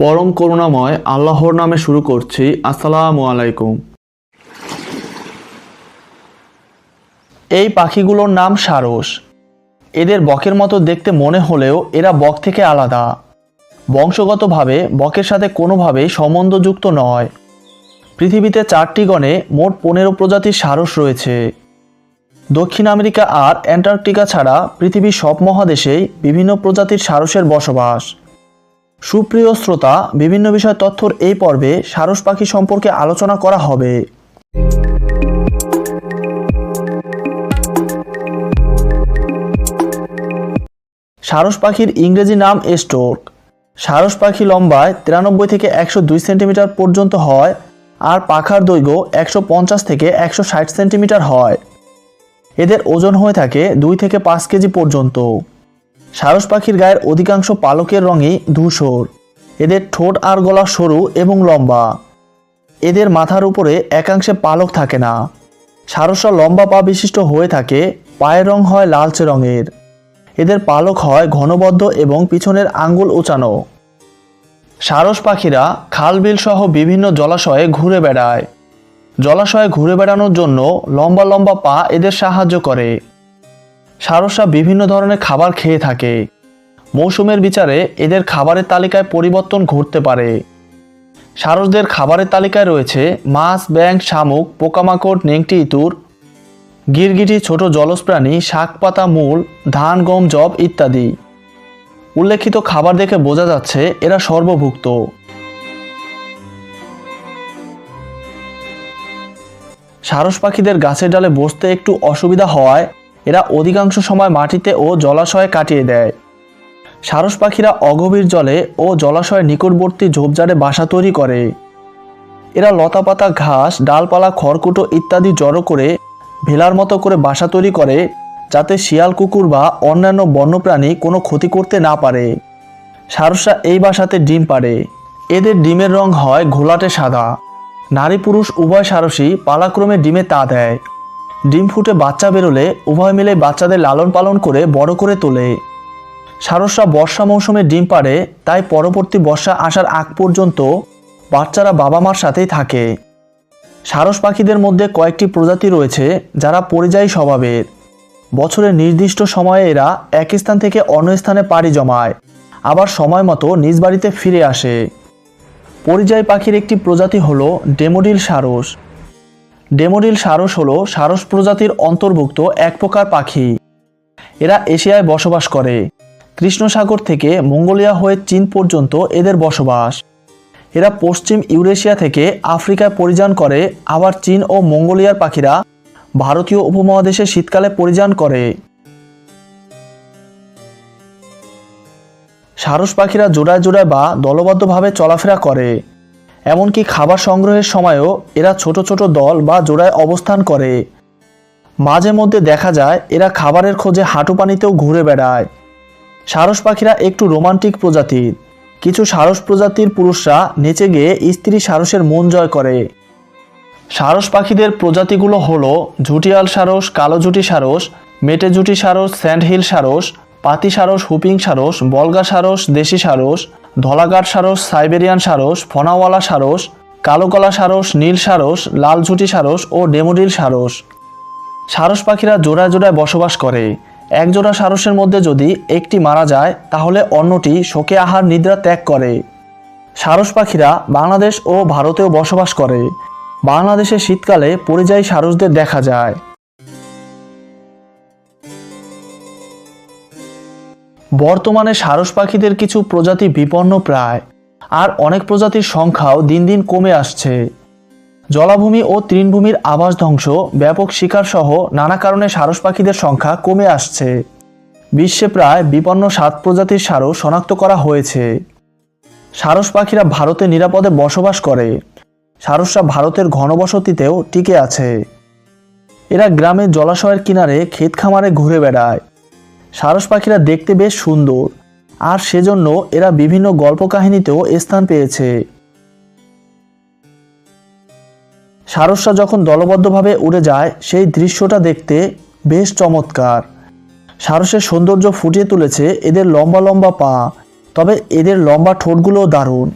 পরম করুণাময় আল্লাহর নামে শুরু করছি। আসসালামু আলাইকুম। এই পাখিগুলোর নাম সারস। এদের বকের মতো দেখতে মনে হলেও এরা বক থেকে আলাদা। বংশগতভাবে বকের সাথে কোনোভাবেই সম্বন্ধযুক্ত নয়। পৃথিবীতে চারটি গণে মোট পনেরো প্রজাতির সারস রয়েছে। দক্ষিণ আমেরিকা আর অ্যান্টার্কটিকা ছাড়া পৃথিবীর সব মহাদেশেই বিভিন্ন প্রজাতির সারসের বসবাস। সুপ্রিয় শ্রোতা, বিভিন্ন বিষয় তথ্যর এই পর্বে সারস পাখি সম্পর্কে আলোচনা করা হবে। সারস পাখির ইংরেজি নাম স্টোর্ক। সারস পাখি লম্বায় তিরানব্বই থেকে একশো দুই সেন্টিমিটার পর্যন্ত হয় আর পাখার দৈর্ঘ্য একশো পঞ্চাশ থেকে একশো ষাট সেন্টিমিটার হয়। এদের ওজন হয়ে থাকে দুই থেকে পাঁচ কেজি পর্যন্ত। সারস পাখির গায়ের অধিকাংশ পালকের রঙই ধূসর। এদের ঠোঁট আর গলা সরু এবং লম্বা। এদের মাথার উপরে একাংশে পালক থাকে না। সারসরা লম্বা পা বিশিষ্ট হয়ে থাকে, পায়ের রং হয় লালচে রঙের। এদের পালক হয় ঘনবদ্ধ এবং পিছনের আঙ্গুল উঁচানো। সারস পাখিরা খাল বিল সহ বিভিন্ন জলাশয়ে ঘুরে বেড়ায়। জলাশয়ে ঘুরে বেড়ানোর জন্য লম্বা লম্বা পা এদের সাহায্য করে। সারসরা বিভিন্ন ধরনের খাবার খেয়ে থাকে। মৌসুমের বিচারে এদের খাবারের তালিকায় পরিবর্তন ঘটতে পারে। সারসদের খাবারের তালিকায় রয়েছে মাছ ব্যাং শামুক, পোকামাকড়, নেংটি ইঁতুর গিরগিটি, ছোট জলজ প্রাণী শাক পাতা মূল, ধান, গম জব ইত্যাদি। উল্লেখিত খাবার দেখে বোঝা যাচ্ছে এরা সর্বভুক্ত। সারস পাখিদের গাছের ডালে বসতে একটু অসুবিধা হওয়ায় এরা অধিকাংশ সময় মাটিতে ও জলাশয়ে কাটিয়ে দেয়। সারস পাখিরা অগভীর জলে ও জলাশয়ের নিকটবর্তী ঝোপঝাড়ে বাসা তৈরি করে। এরা লতাপাতা, ঘাস, ডালপালা, খড়কুটো ইত্যাদি জড়ো করে ভেলার মতো করে বাসা তৈরি করে, যাতে শিয়াল, কুকুর বা অন্যান্য বন্যপ্রাণী কোনো ক্ষতি করতে না পারে। সারসরা এই বাসাতে ডিম পারে এদের ডিমের রং হয় ঘোলাটে সাদা। নারী পুরুষ উভয় সারসই পালাক্রমে ডিমে তা দেয়। ডিম ফুটে বাচ্চা বেরোলে উভয় মিলে বাচ্চাদের লালন পালন করে বড় করে তোলে। সারসরা বর্ষা মৌসুমে ডিম পাড়ে, তাই পরবর্তী বর্ষা আসার আগ পর্যন্ত বাচ্চারা বাবা মার সাথেই থাকে। সারস পাখিদের মধ্যে কয়েকটি প্রজাতি রয়েছে যারা পরিযায়ী স্বভাবের। বছরের নির্দিষ্ট সময়ে এরা এক স্থান থেকে অন্য স্থানে পাড়ি জমায়, আবার সময় মতো নিজ বাড়িতে ফিরে আসে। পরিযায়ী পাখির একটি প্রজাতি হলো ডেমোডিল সারস। ডেমোডিল সারস হলো সারস প্রজাতির অন্তর্ভুক্ত এক প্রকার পাখি। এরা এশিয়ায় বসবাস করে। কৃষ্ণসাগর থেকে মঙ্গোলিয়া হয়ে চীন পর্যন্ত এদের বসবাস। এরা পশ্চিম ইউরেশিয়া থেকে আফ্রিকায় পরিযান করে, আবার চীন ও মঙ্গোলিয়ার পাখিরা ভারতীয় উপমহাদেশে শীতকালে পরিযান করে। সারস পাখিরা জোড়ায় জোড়ায় বা দলবদ্ধভাবে চলাফেরা করে। এমনকি খাবার সংগ্রহের সময়ও এরা ছোট ছোট দল বা জোড়ায় অবস্থান করে। মাঝে মধ্যে দেখা যায়, এরা খাবারের খোঁজে হাঁটু পানিতেও ঘুরে বেড়ায়। সারস পাখিরা একটু রোমান্টিক প্রজাতির। কিছু সারস প্রজাতির পুরুষরা নেচে গিয়ে স্ত্রী সারসের মন জয় করে। সারস পাখিদের প্রজাতিগুলো হলো ঝুটিয়াল সারস, কালো ঝুটি সারস, মেটে ঝুটি সারস, স্যান্ডহিল সারস, পাতি সারস, হুপিং সারস, বলগা সারস, দেশি সারস ধলাগাট সারস, সাইবেরিয়ান সারস, ফনাওয়ালা সারস, কালোকলা সারস, নীল সারস লালঝুটি সারস ও ডেমোডিল সারস। সারস পাখিরা জোড়ায় জোড়ায় বসবাস করে। একজোড়া সারসের মধ্যে যদি একটি মারা যায়, তাহলে অন্যটি শোকে আহার নিদ্রা ত্যাগ করে। সারস পাখিরা বাংলাদেশ ও ভারতেও বসবাস করে। বাংলাদেশে শীতকালে পরিযায়ী সারসদের দেখা যায়। বর্তমানে সারস পাখিদের কিছু প্রজাতি বিপন্ন প্রায়, আর অনেক প্রজাতির সংখ্যাও দিন দিন কমে আসছে। জলাভূমি ও তৃণভূমির আবাস ধ্বংস, ব্যাপক শিকার সহ নানা কারণে সারস পাখিদের সংখ্যা কমে আসছে। বিশ্বে প্রায় বিপন্ন সাত প্রজাতির সারস শনাক্ত করা হয়েছে। সারস পাখিরা ভারতে নিরাপদে বসবাস করে। সারসরা ভারতের ঘনবসতিতেও টিকে আছে। এরা গ্রামের জলাশয়ের কিনারে, ক্ষেত খামারে ঘুরে বেড়ায়। সারস পাখিরা দেখতে বেশ সুন্দর। আর সেজন্য এরা বিভিন্ন গল্প কাহিনীতেও স্থান পেয়েছে। সারসরা যখন দলবদ্ধভাবে উড়ে যায়, সেই দৃশ্যটা দেখতে বেশ চমৎকার। সারসের সৌন্দর্য ফুটিয়ে তুলেছে এদের লম্বা লম্বা পা, তবে এদের লম্বা ঠোঁটগুলোও দারুণ।